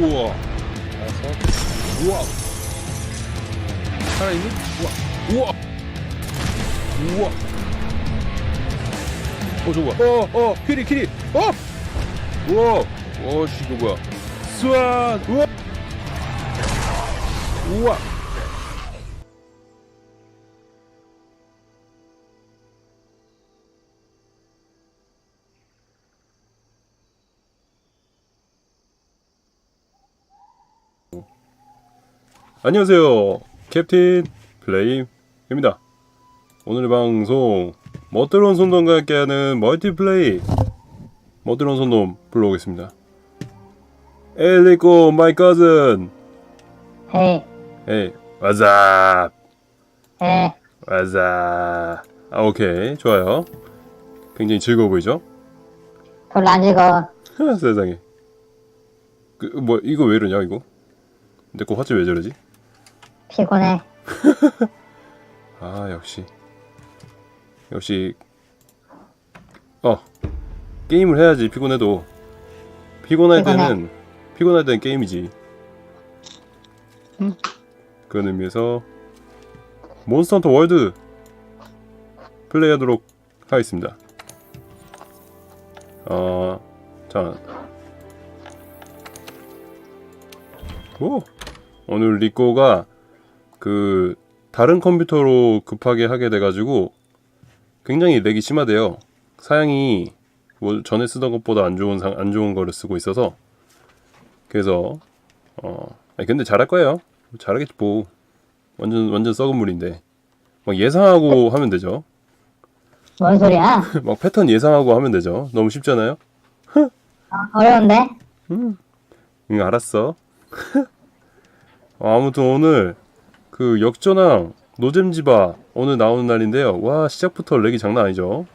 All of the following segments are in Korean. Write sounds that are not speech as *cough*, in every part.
우와. 알았어. 우와. 살아있니? 우와. 우와. 우와. 어, 저거 봐. 어, 어, 키리, 키리. 어! 우와. 어, 씨, 이거 뭐야. 스완! 우와. 우와. 안녕하세요. 캡틴 플레임입니다. 오늘의 방송 멋들어온 손놈과 함께하는 멀티플레이 멋들어온 손놈 불러오겠습니다. 엘리코 마이 커즌 헤이, 에이 와잡 헤, 와잡 아 오케이 좋아요. 굉장히 즐거워 보이죠? 별로 안 즐거워. *laughs* 세상에 그 뭐 이거 왜 이러냐 이거 내 거 화질 왜 저러지? 피곤해. *laughs* 아 역시 역시 어 게임을 해야지 피곤해도 피곤할 피곤해. 때는 피곤할 때는 게임이지 응. 그런 의미에서 몬스터 헌터 월드 플레이하도록 하겠습니다 어 자 오 오늘 리코가 그 다른 컴퓨터로 급하게 하게 돼가지고 굉장히 렉이 심하대요. 사양이 뭐 전에 쓰던 것보다 안 좋은 상, 안 좋은 거를 쓰고 있어서 그래서 어 아니 근데 잘할 거예요. 잘하겠지 뭐 완전 완전 썩은 물인데 막 예상하고 하면 되죠. 뭔 소리야? *laughs* 막 패턴 예상하고 하면 되죠. 너무 쉽잖아요. 어, 어려운데? 응 알았어. *laughs* 어, 아무튼 오늘 그 역전왕 노잼지바 오늘 나오는 날인데요. 와 시작부터 렉이 장난 아니죠.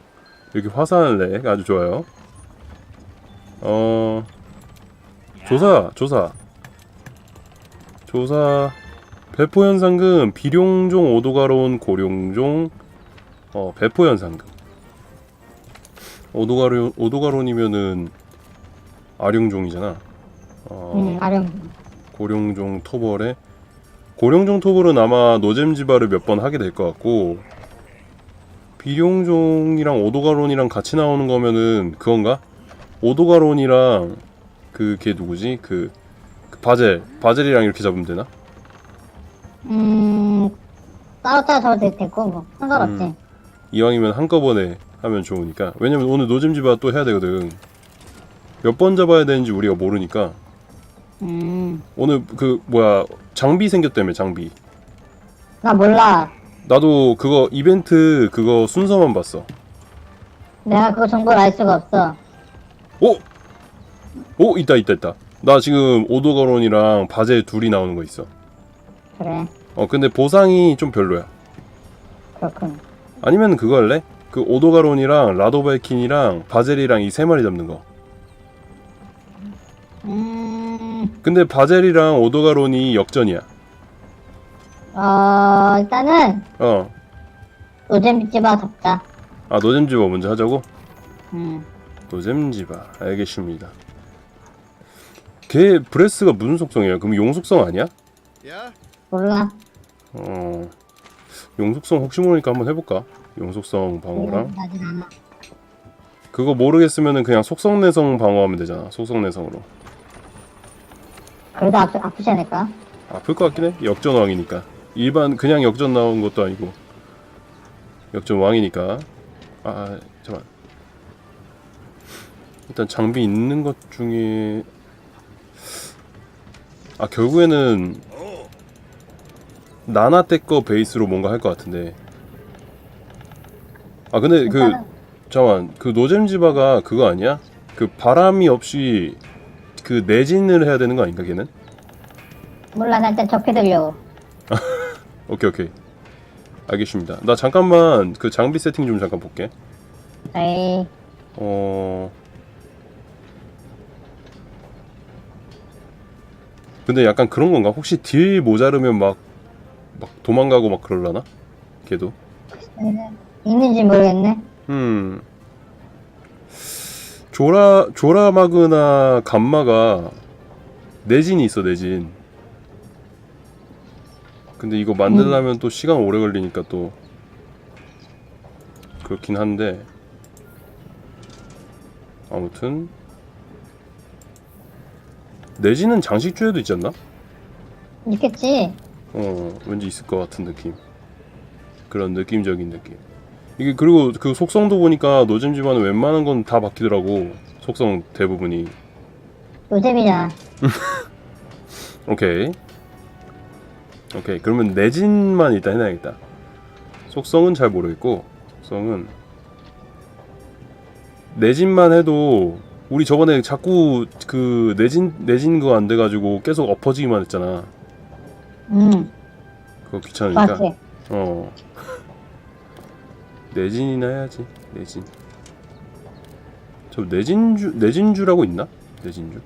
이렇게 화사한 렉 아주 좋아요. 어 조사 조사 조사 배포 현상금 비룡종 오도가로운 고룡종 어 배포 현상금 오도가로 오도가론이면은 아룡종이잖아. 어, 응, 아령. 고룡종 토벌에 고룡종 토벌은 아마 노잼지바를 몇 번 하게 될 것 같고 비룡종이랑 오도가론이랑 같이 나오는 거면은 그건가? 오도가론이랑 그 걔 누구지? 그, 그 바젤 바젤이랑 이렇게 잡으면 되나? 음, 따로 따로 저도 됐고, 뭐, 상관없지. 음. 이왕이면 한꺼번에 하면 좋으니까 왜냐면 오늘 노잼지바 또 해야 되거든 몇 번 잡아야 되는지 우리가 모르니까 음, 오늘 그 뭐야 장비 생겼다며 장비 나 몰라. 나도 그거 이벤트 그거 순서만 봤어. 내가 그거 정보를 알 수가 없어. 오! 오 있다 있다 있다. 나 지금 오도거론이랑 바젤 둘이 나오는 거 있어. 그래, 어 근데 보상이 좀 별로야. 그렇군. 아니면 그거 할래? 그 오도가론이랑 라도발킨이랑 바젤이랑 이 세 마리 잡는 거. 근데 바젤이랑 오도가론이 역전이야. 어, 일단은, 어. 노잼집아 잡자. 아 노잼지바 먼저 하자고? 음, 노잼지바 알겠습니다. 걔 브레스가 무슨 속성이야? 그럼 용 속성 아니야? 몰라. 어 용 속성 혹시 모르니까 한번 해볼까? 용 속성 방어랑 나진 않아. 그거 모르겠으면은 그냥 속성 내성 방어하면 되잖아. 속성 내성으로 그래도 아프, 아프지 않을까? 아플 것 같긴 해. 역전 왕이니까 일반 그냥 역전 나온 것도 아니고 역전 왕이니까 아, 아 잠깐 일단 장비 있는 것 중에 아 결국에는 나나 때거 베이스로 뭔가 할 것 같은데 아 근데 그 잠깐 그 노잼 지바가 그거 아니야? 그 바람이 없이 그 내진을 해야 되는 거 아닌가 걔는? 몰라, 나 일단 적게 들려고. *laughs* 오케이 오케이 알겠습니다. 나 잠깐만 그 장비 세팅 좀 잠깐 볼게. 에이, 어 근데 약간 그런 건가? 혹시 딜 모자르면 막 막 도망가고 막 그럴라나? 걔도. 있는지 모르겠네. 음. 조라 조라마그나 감마가 내진이 있어 내진. 근데 이거 만들려면 또 시간 오래 걸리니까 또 그렇긴 한데 아무튼 내진은 장식주에도 있지 않나? 있겠지. 어 왠지 있을 것 같은 느낌 그런 느낌적인 느낌 이게 그리고 그 속성도 보니까 노잼 집안은 웬만한 건 다 바뀌더라고 속성 대부분이. 노잼이잖아. *laughs* 오케이. 오케이. 그러면 내진만 일단 해놔야겠다. 속성은 잘 모르겠고 속성은. 내진만 해도 우리 저번에 자꾸 그 내진 내진 그거 안 돼가지고 계속 엎어지기만 했잖아. 음, 그거 귀찮으니까. 맞지. 어 내진이나 해야지 내진. 저 내진주 내진주라고 있나? 내진주?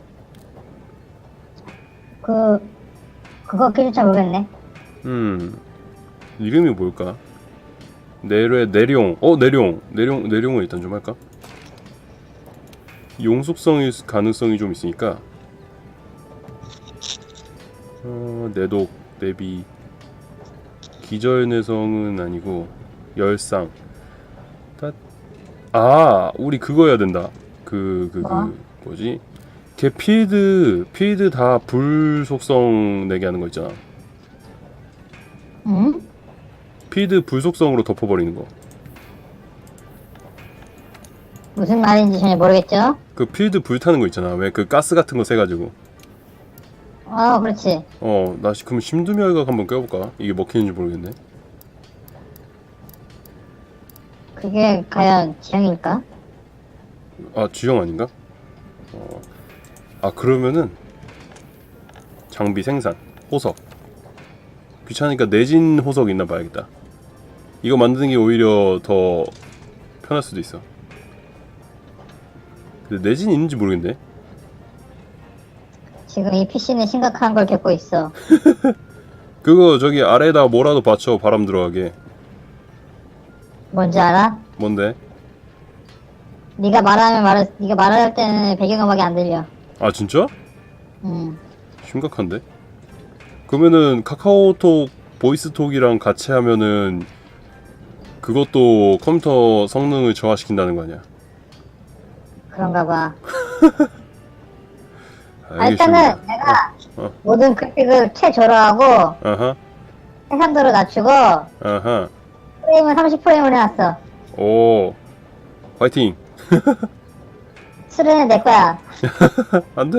그, 그거 길잘 모르겠네. 음 이름이 뭘까? 내뢰 내룡. 어 내룡. 내룡 내룡을 일단 좀 할까? 용속성일 가능성이 좀 있으니까. 어 내독 내비. 기절내성은 아니고 열상. 다- 아 우리 그거 해야 된다 그 그그 뭐? 뭐지 걔 필드 필드 다 불속성 내게 하는 거 있잖아 음? 필드 불속성으로 덮어버리는 거. 무슨 말인지 전혀 모르겠죠? 그 필드 불타는 거 있잖아. 왜 그 가스 같은 거 세가지고. 어, 그렇지. 어, 나 시- 그럼 심두멸각 한번 껴볼까? 이게 먹히는지 모르겠네. 그게 과연 지형일까? 아, 주형 아닌가? 어, 아 그러면은 장비 생산, 호석. 귀찮으니까 내진 호석 있나 봐야겠다. 이거 만드는 게 오히려 더 편할 수도 있어. 근데 내진 있는지 모르겠네. 지금 이 PC는 심각한 걸 겪고 있어. *laughs* 그거 저기 아래에다 뭐라도 받쳐 바람 들어가게. 뭔지 알아? 뭔데? 네가 말하면 말을, 네가 말할 때는 배경음악이 안 들려. 아 진짜? 음. 심각한데? 그러면은 카카오톡 보이스톡이랑 같이 하면은 그것도 컴퓨터 성능을 저하시킨다는 거 아니야? 그런가 봐. 아, *laughs* 알겠습니다. 일단은 내가 어. 모든 그래픽을 최저로하고 아하, 해상도를 낮추고 아하. 프레임은 30프레임을 해놨어. 오, 화이팅. *laughs* 수련은 내 거야. *laughs* 안 돼.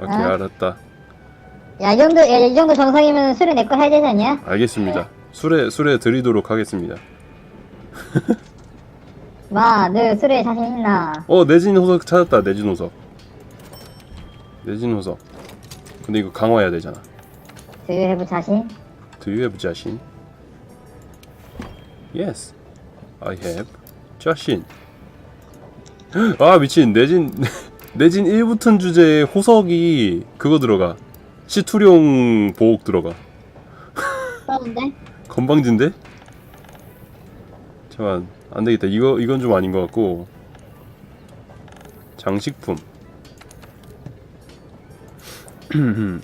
오케이, 어? 알았다. 야, 이 정도, 야, 이 정도 정상이면 수련 내거 해야 되지 않냐? 알겠습니다. 술에 술에 드리도록 하겠습니다. 마, 너 수련에 자신 있나? 어, 내진 호석 찾았다. 내진 호석. 내진 호석. 근데 이거 강화해야 되잖아. Do you have 자신? Do you have 자신? Yes, I have 자신. 아 미친 내진 *laughs* 내진 1 붙은 주제에 호석이 그거 들어가. 시투룡 보옥 들어가. 그런데? *laughs* 건방진데? 잠깐 안 되겠다. 이거 이건 좀 아닌 것 같고 장식품. *clears throat*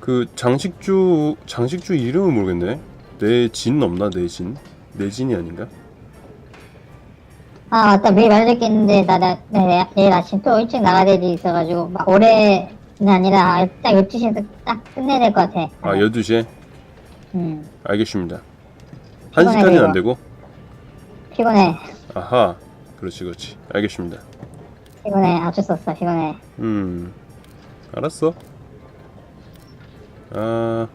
그 장식주 장식주 이름을 모르겠네. 내진 없나 내진? 내진이 아닌가? 아, 맞다. 매일 말할 게 있는데, 나, 나, 내, 내일 아침 또 일찍 나가야 될 일이 있어가지고, 막 올해는 아니라, 딱 12시에서 딱 끝내야 될 것 같아. 아 12시에 음, 알겠습니다. 피곤해, 1시까지는 이거. 안 되고 피곤해. 아하 그렇지 그렇지 알겠습니다. 피곤해. 어쩔 수 없어. 피곤해. 음, 알았어. 아,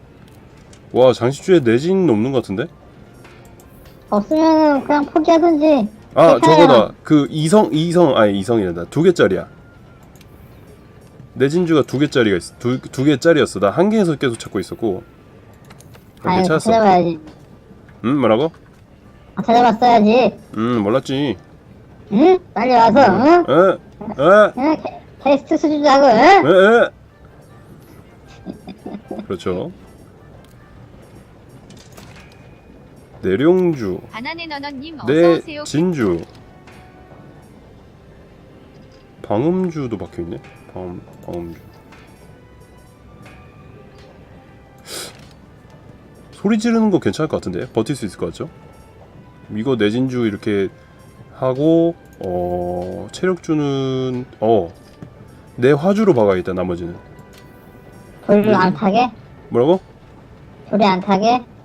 와 장식주에 내진 없는 것 같은데? 없으면 그냥 포기하든지. 아, 괜찮아요. 저거다. 그 이성, 이성, 아니 이성이란다. 두 개짜리야. 내진주가 두 개짜리가 있어. 두, 두 개짜리였어. 나 한 개에서 계속 찾고 있었고. 아, 아유, 괜찮았어. 찾아봐야지. 음, 뭐라고? 아, 찾아봤어야지. 음, 몰랐지. 응? 빨리 와서, 응? 에, 에, 응? 테- 테스트 수준도 하고, 응? 그렇죠. 내룡주, 내 어서오세요. 진주 방음주도 박혀있네 방음, 방음주 소리 지르는 거 괜찮을 것 같은데 버틸 수 있을 것 같죠? 이거 내진주 이렇게 하고 어 체력주는 어내 화주로 박아야겠다 나머지는 불을 안 타게? 뭐라고? 불이 안 타게?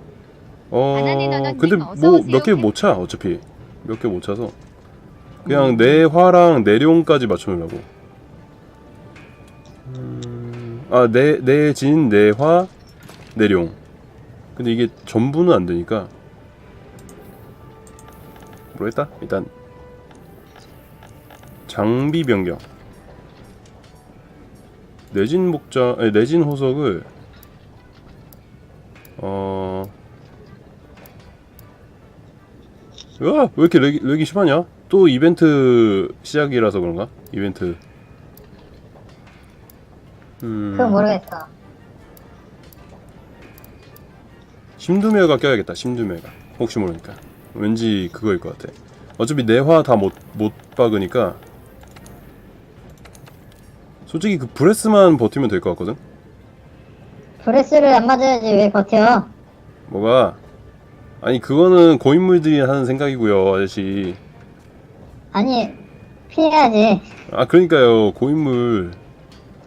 어 근데 뭐. 몇 개 못 차 어차피. 몇 개 못 차서. 그냥 내화랑 내룡까지 맞춰놓으려고. 음, 아 내 내진 내화 내룡. 근데 이게 전부는 안 되니까. 모르겠다? 일단. 장비 변경. 내진 목자 아니 내진 호석을 어 으아, 왜 이렇게 렉이, 렉이 심하냐? 또 이벤트 시작이라서 그런가? 이벤트. 음, 그건 모르겠어. 심두메가 껴야겠다, 심두메가. 혹시 모르니까. 왠지 그거일 것 같아. 어차피 내화 다 못, 못 박으니까. 솔직히 그 브레스만 버티면 될 것 같거든? 브레스를 안 맞아야지 왜 버텨? 뭐가? 아니, 그거는 고인물들이 하는 생각이고요, 아저씨. 아니 피해야지. 아, 그러니까요, 고인물.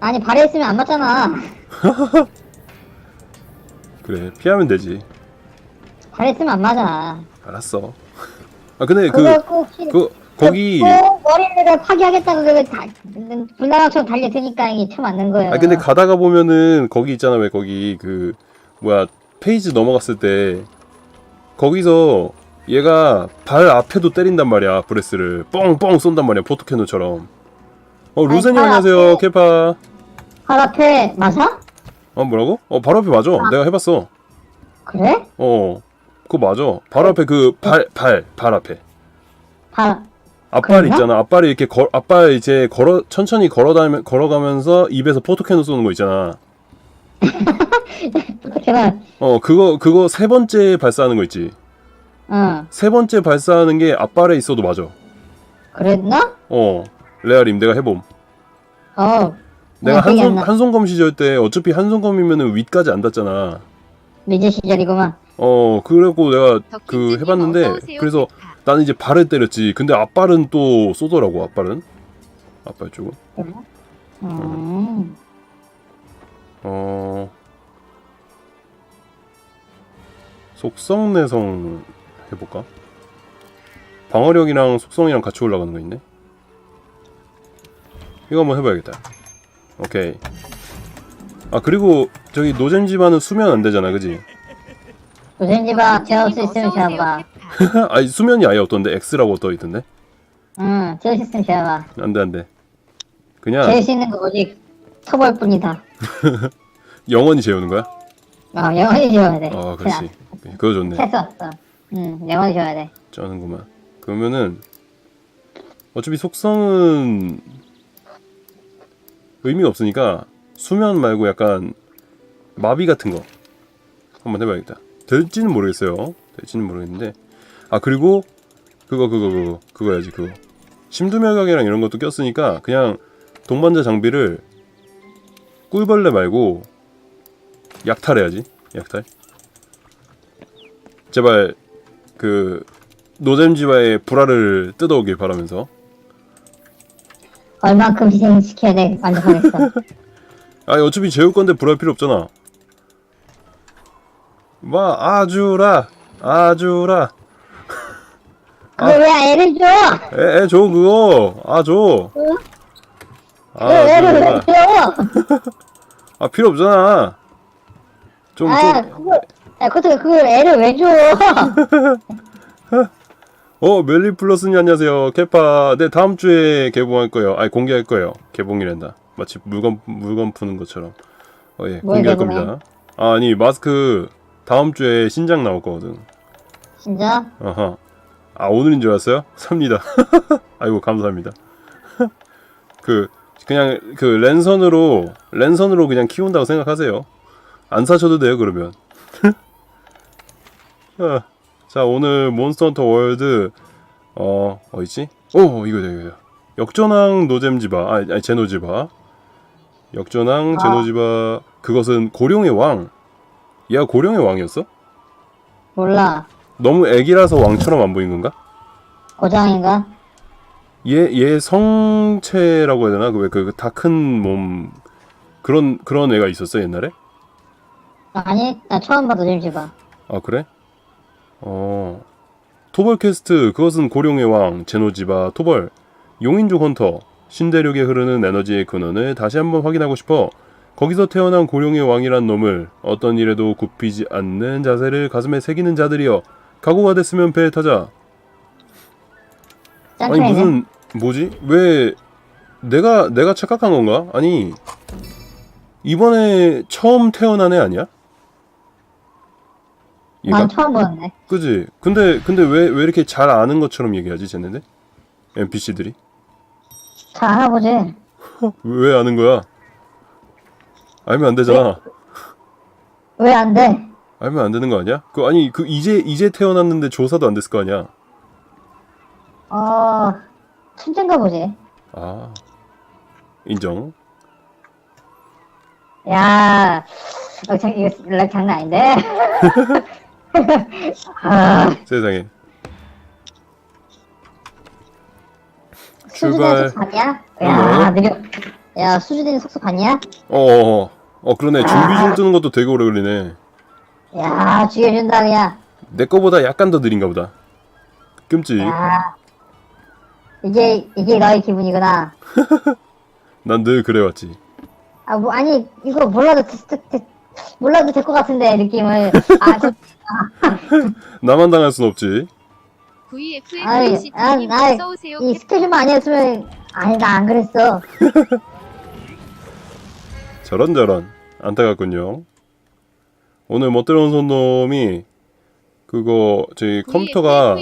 아니 발에 있으면 안 맞잖아. *laughs* 그래, 피하면 되지. 발에 있으면 안 맞아. 알았어. 아, 근데 그, 그거 꼭 피- 그 거기 꼭 머리를 파괴하겠다고 그거 다 불나방처럼 달려드니까 이게 쳐 맞는 거예요. 아 근데 가다가 보면은 거기 있잖아 왜 거기 그 뭐야 페이지 넘어갔을 때 거기서 얘가 발 앞에도 때린단 말이야 브레스를. 뻥뻥 쏜단 말이야 포토캐노처럼. 어 루세님 발 안녕하세요 앞에- 케파. 발 앞에 맞아? 어 뭐라고? 어 바로 앞에 맞아. 내가 해봤어. 그래? 어 그거 맞아. 바로 앞에 그 발 발 발 앞에. 발. 앞발? 있잖아. 앞발이 이렇게 걸 앞발 이제 걸어 천천히 걸어다니 걸어가면서 입에서 포토캐노 쏘는 거 있잖아 *laughs* 제발. 어 그거 그거 세 번째 발사하는 거 있지 어. 세 번째 발사하는 게 앞발에 있어도 맞아 그랬나? 어 레아림 내가 해봄 어. 내가 기억이 안 한손 나. 한손검 시절 때 어차피 한손검이면은 윗까지 안 닿잖아 미제 시절이구만. 어 그래갖고 내가 그 해봤는데 그래서. 나는 이제 발을 때렸지 근데 앞발은 또 쏘더라고 앞발은 앞발 쪽은 음. 어 속성 내성 해볼까? 방어력이랑 속성이랑 같이 올라가는 거 있네? 이거 한번 해봐야겠다. 오케이. 아 그리고 저기 노잼 집안은 수면 안 되잖아 그지? 집아 제할 수 있으면 제어봐. *laughs* 아니 수면이 아예 없던데? X라고 떠 있던데? 응, 제할 수 있으면 제어봐. 안돼 안돼. 그냥 제일 수 있는 거 오직 처벌뿐이다. *laughs* 영원히 재우는 거야 어, 영원히 지어야 돼. 아 그렇지 그거 좋네 패스 없어. 응, 영원히 지어야 돼. 쩌는구만. 그러면은 어차피 속성은 의미가 없으니까 수면 말고 약간 마비 같은 거 한번 해봐야겠다. 될지는 모르겠어요. 될지는 모르겠는데 아 그리고 그거 그거 그거 그거 해야지 그거 심두멸각이랑 이런 것도 꼈으니까 그냥 동반자 장비를 꿀벌레 말고 약탈 해야지 약탈. 제발 그 노잼지와의 불화를 뜯어오길 바라면서. 얼만큼 희생시켜야 돼, 만족하겠어. *laughs* 아니 어차피 재울 건데 불할 필요 없잖아. 마 아주라 아주라. *laughs* 그걸 왜 애를 줘? 에줘 그거. 아 줘 왜 애를 왜 아주라 줘? *laughs* 아 필요 없잖아. 좀 아, 좀. 그걸, 야, 그것도 그걸 애를 왜 줘? *laughs* 어 멜리 플러스님 안녕하세요. 캐파 네 다음 주에 개봉할 거예요. 아니 공개할 거예요. 개봉이란다. 마치 물건 물건 푸는 것처럼. 어 예 뭘 공개할 개봉해? 겁니다. 아, 아니 마스크 다음 주에 신작 나올 거거든. 진짜? 아하 아 오늘인 줄 알았어요? *laughs* 삽니다. 아이고 감사합니다. 그 그냥 그 랜선으로 랜선으로 그냥 키운다고 생각하세요 안 사셔도 돼요 그러면 *laughs* 아, 자 오늘 몬스터 헌터 월드 어 어디지? 오 이거다 이거다 역전왕 노잼지바 아니, 아니 제노지바 역전왕 아. 제노지바 그것은 고령의 왕 얘가 고령의 왕이었어? 몰라. 너무 애기라서 왕처럼 안 보인 건가? 고장인가? 얘, 얘 성체라고 해야 되나? 그 왜 그 다 큰 몸 그런 그런 애가 있었어 옛날에? 아니, 나 처음 봐도 좀 봐. 아 그래? 어 토벌 퀘스트 그것은 고령의 왕 제노지바 토벌 용인족 헌터 신대륙에 흐르는 에너지의 근원을 다시 한번 확인하고 싶어 거기서 태어난 고령의 왕이란 놈을 어떤 일에도 굽히지 않는 자세를 가슴에 새기는 자들이여 각오가 됐으면 배에 타자 아니. 무슨 뭐지 왜 내가 내가 착각한 건가 아니 이번에 처음 태어난 애 아니야? 난 처음 보는데. 그지? 근데 근데 왜 왜 이렇게 잘 아는 것처럼 얘기하지 쟤네들? NPC들이 잘 알아보지. 왜 아는 거야? 알면 안 되잖아. 왜 안 돼? 알면 안 되는 거 아니야? 그 아니 그 이제 이제 태어났는데 조사도 안 됐을 거 아니야? 어, 천재인가 보지. 아 인정. 야, 어, 장, 이거 렉 장난 아닌데? 아, *laughs* 세상에 수준의 출발. 속도 봤냐? 어, 야, 느려. 야, 수준의 속도 봤냐? 어어 어, 그러네 준비 아. 중 뜨는 것도 되게 오래 걸리네. 야, 죽여준다, 그냥. 내 거보다 약간 더 느린가 보다. 끔찍. 야. 이게, 이게 너의 기분이구나. *laughs* 난 늘 그래왔지. 아, 뭐, 아니, 이거 몰라도, 몰라도 될 것 같은데, 느낌을. 아, 저, *laughs* 나만 당할 순 없지. 아이, VFVCT님 아, 아, 어서 오세요 이 스케줄만 아니었으면, 아니, 나 안 그랬어. *laughs* 저런 저런 안타깝군요. 오늘 못 들어온 손놈이 그거 저희 컴퓨터가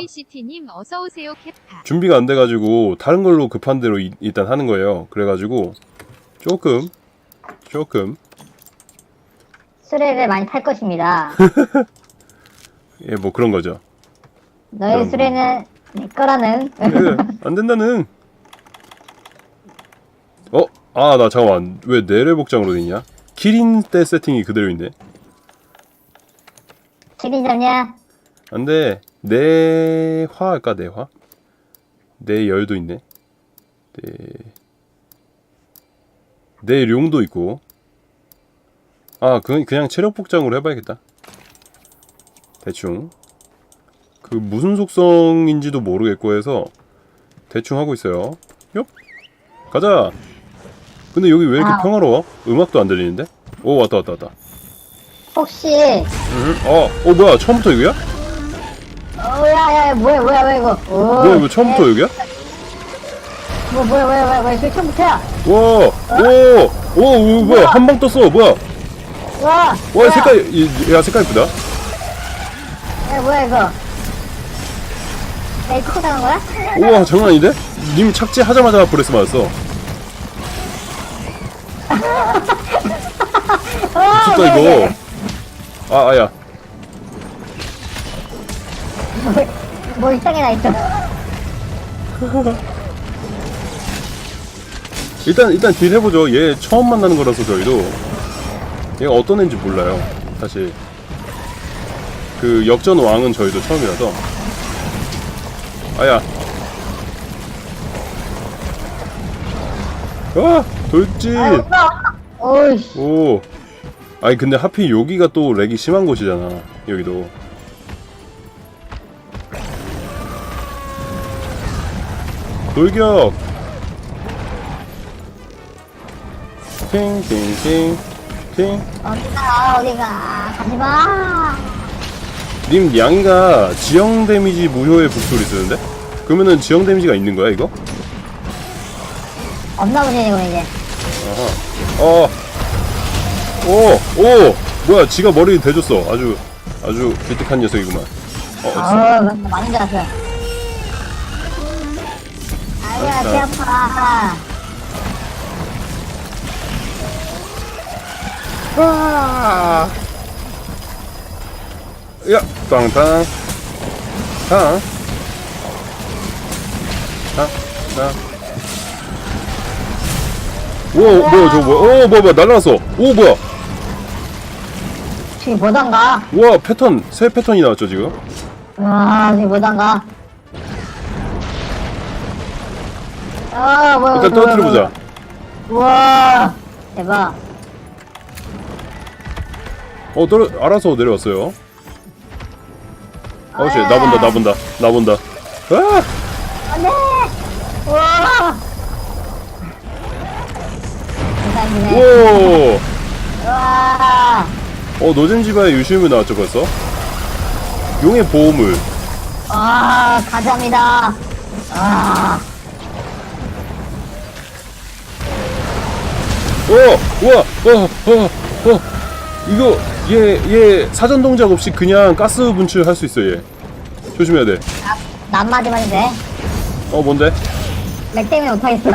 준비가 안 돼가지고 다른 걸로 급한 대로 이- 일단 하는 거예요. 그래가지고 조금 조금 수레를 많이 탈 것입니다. *laughs* 예 뭐 그런 거죠. 너의 그럼. 수레는 내 거라는. 예, 안 된다는. 어? 아 나 잠깐만 왜 내래 복장으로 돼 있냐? 키린 때 세팅이 그대로 있네. 책임 잡냐? 안돼 내화 할까 내화? 내열도 있네. 내 내룡도 있고. 아 그냥 그냥 체력 복장으로 해봐야겠다. 대충 그 무슨 속성인지도 모르겠고 해서 대충 하고 있어요. 요 가자. 근데 여기 왜 이렇게 아. 평화로워? 음악도 안 들리는데? 오 왔다 왔다 왔다. 혹시, 응? 어, 어 뭐야 처음부터 여기야? 어, 야, 야, 뭐야, 뭐야, 뭐야, 이거. 오, 뭐야 왜 처음부터 여기야? 뭐, 뭐야, 뭐야, 뭐야, 뭐야, 저 처음부터야. 와, 오, 오, 오, 뭐야, 한 방 떴어, 뭐야? 와, 와, 뭐야, 색깔, 이- 야, 색깔 이쁘다. 야, 뭐야, 이거. 야, 이거 당한 거야? 우와, 장난 아닌데? 님 착지 하자마자 브레스 맞았어. *laughs* 어, 미쳤다, 뭐야, 이거. 아, 아야. 뭐, 뭐, 이상해, 나 있어. 일단, 일단 딜 해보죠. 얘 처음 만나는 거라서 저희도. 얘가 어떤 애인지 몰라요. 사실. 그 역전 왕은 저희도 처음이라서. 아야. 아, 돌진! 아. 오. 아니 근데 하필 여기가 또 렉이 심한 곳이잖아. 여기도. 돌격. 팅. 어디가, 어디가. 가지 마. 님 양이가 지형 데미지 무효의 북소리 쓰는데? 그러면은 지형 데미지가 있는 거야 이거? 없나 보네, 이거 이제. 아하. 어. 오, 오. 뭐야? 지가 머리 대줬어. 아주 아주 기특한 녀석이구만. 어, 어딨어? 어, 많이 들었어. 아 야, 배 아파. 와! 야, 땅땅. 땅. 땅, 땅. 오 뭐야 저거 뭐야 오 뭐야 뭐야 날라갔어 오 뭐야 지금 뭐던가? 와 패턴 새 패턴이 나왔죠 지금 와, 지금 뭐던가? 아, 뭐야. 일단 뭐야, 떨어뜨려 보자 뭐야. 우와, 대박. 어 떨어 알아서 내려왔어요 아. 나 본다 나 본다 나 본다 아 안 돼! 우와! 대박이네. 오! 우와! 어 노젠지바의 유실물 나왔죠 벌써 용의 보호물 아, 가자입니다. 아, 어! 우와! 어! 어! 어! 이거 얘, 얘 사전 동작 없이 그냥 가스 분출 할 수 있어 얘 조심해야 돼어 난 맞으면 돼. 뭔데? 렉 때문에 못하겠어.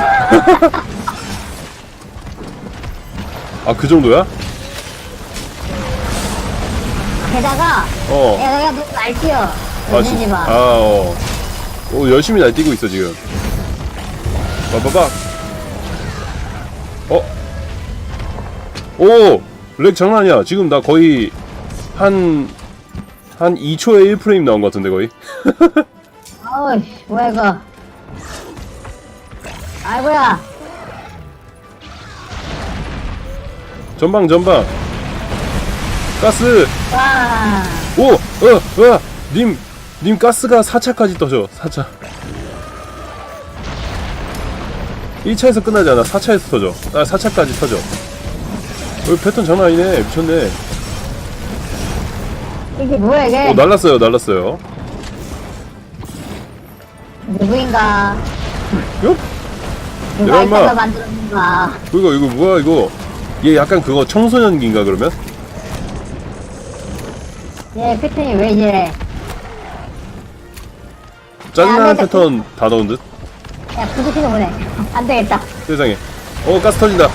아 그 정도야? *laughs* 게다가, 어 야, 내가 너무 날뛰어. 아, 마. 아, 어. 오, 열심히 날뛰고 있어, 지금. 빠바박. 오! 렉 장난 아니야. 지금 나 거의 한, 한 2초에 1프레임 나온 것 같은데, 거의. *laughs* 어우, 뭐야, 이거. 아이고야. 전방, 전방. 가스! 와. 오! 어! 어! 님, 님 가스가 4차까지 떠져, 4차. 1차에서 끝나지 않아, 4차에서 터져. 아, 4차까지 터져. 어, 패턴 장난 아니네. 미쳤네. 이게 뭐야, 이게? 어, 날랐어요, 날랐어요. 누구인가? 요? 누가 내가 만들었는가? 이거, 이거 뭐야, 이거. 얘 약간 그거 청소년기인가, 그러면? 얘 패턴이 왜 이래? 짜증나는 패턴 다 넣은 듯? 야, 부수시는 보내. 안 되겠다. 세상에. 어, 가스 터진다.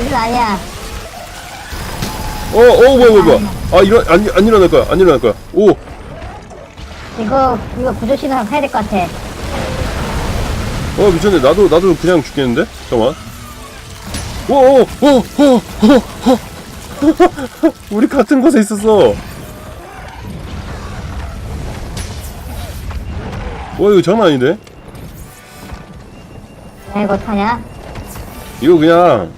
이건 아니야. 어, 어, 뭐야, 뭐야, 뭐야. 아, 일어, 안, 안 일어날 거야, 안 일어날 거야. 오! 이거, 이거 부조신호랑 해야 될 것 같아. 어 미쳤네 나도 나도 그냥 죽겠는데 잠깐만 오 오 오 오오 *laughs* 우리 같은 곳에 있었어 와 이거 장난 아닌데 야, 이거 어떡하냐? 이거 그냥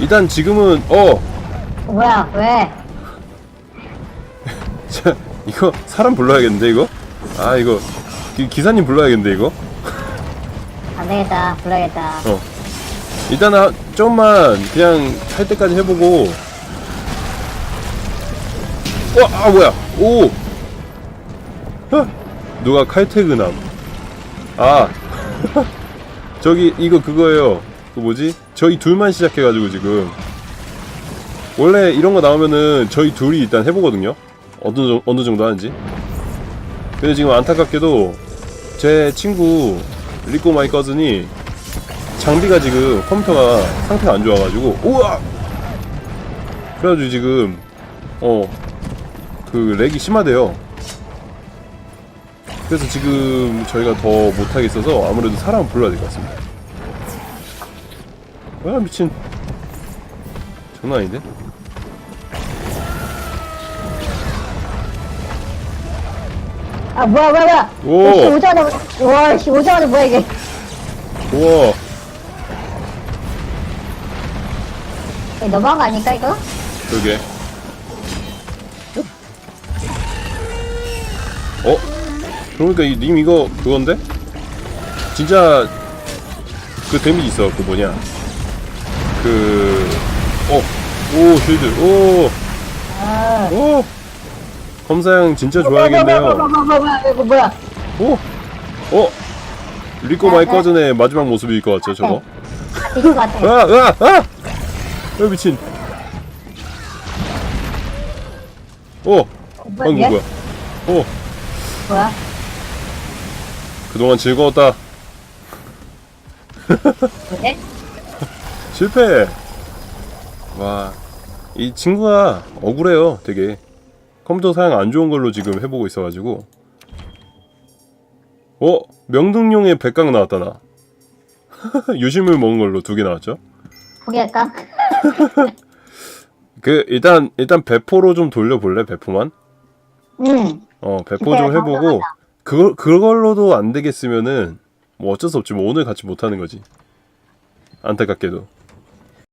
일단 지금은 어 어, 뭐야, 왜? *laughs* 자, 이거 사람 불러야겠는데 이거 아 이거 기, 기사님 불러야겠는데 이거 안 되겠다. 불러야겠다. 어. 일단 은 좀만 그냥 할 때까지 해보고. 와, 아 뭐야? 오. 헉! 누가 칼퇴근함? 아. *laughs* 저기 이거 그거예요. 그 뭐지? 저희 둘만 시작해가지고 지금. 원래 이런 거 나오면은 저희 둘이 일단 해보거든요. 어느 정- 어느 정도 하는지. 근데 지금 안타깝게도 제 친구 리코 마이 거즌이 장비가 지금 컴퓨터가 상태가 안 좋아가지고 우와 그래가지고 지금 어 그 렉이 심하대요 그래서 지금 저희가 더 못하겠어서 아무래도 사람을 불러야 될 것 같습니다 아 미친 장난 아닌데 아, 뭐야, 뭐야, 뭐야! 오. 씨, 오자마자, 와, 씨, 오자마자 뭐야, 이게. 우와 이거 너무한 거 아닐까, 이거? 그러게 어? 그러니까 이 님 이거 그건데? 진짜 그 데미지 있어 그 뭐냐 그 어, 오 쉴드 오, 아. 오 검사양 진짜 좋아하겠네요 뭐야, 이거. 오, 어 리코 마이 꺼전의 마지막 모습일 것 같죠 저거 아, 뒤진 것 같아. 아, 아, 아! 아 미친 오, 방금? 뭐야 오 뭐야? 그동안 즐거웠다. 뭐지? 실패. 와, 이 친구가 억울해요, 되게. 컴퓨터 사양 안 좋은 걸로 지금 해보고 있어가지고. 어, 명등용의 백각 나왔다 나. 유실물 *laughs* 먹은 걸로 두 개 나왔죠. 포기할까? *laughs* 그 일단 일단 배포로 좀 돌려볼래 배포만. 응. 어 배포 좀 해보고 그 그걸로도 안 되겠으면은 뭐 어쩔 수 없지 뭐 오늘 같이 못 하는 거지. 안타깝게도.